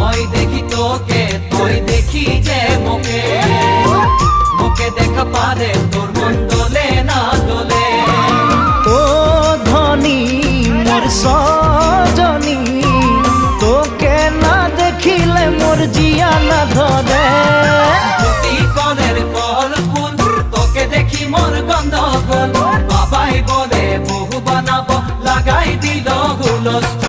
ওই দেখি তোকে তুই দেখি যে মোকে মোকে দেখা পারে তোর মন দোলে না দোলে। ও ধনী মোর সজনী তোকে না দেখিলে মোর জিয়া না ধরে। বাবাই বলে বহু বানাবো লাগাই দিল হুলস্থুল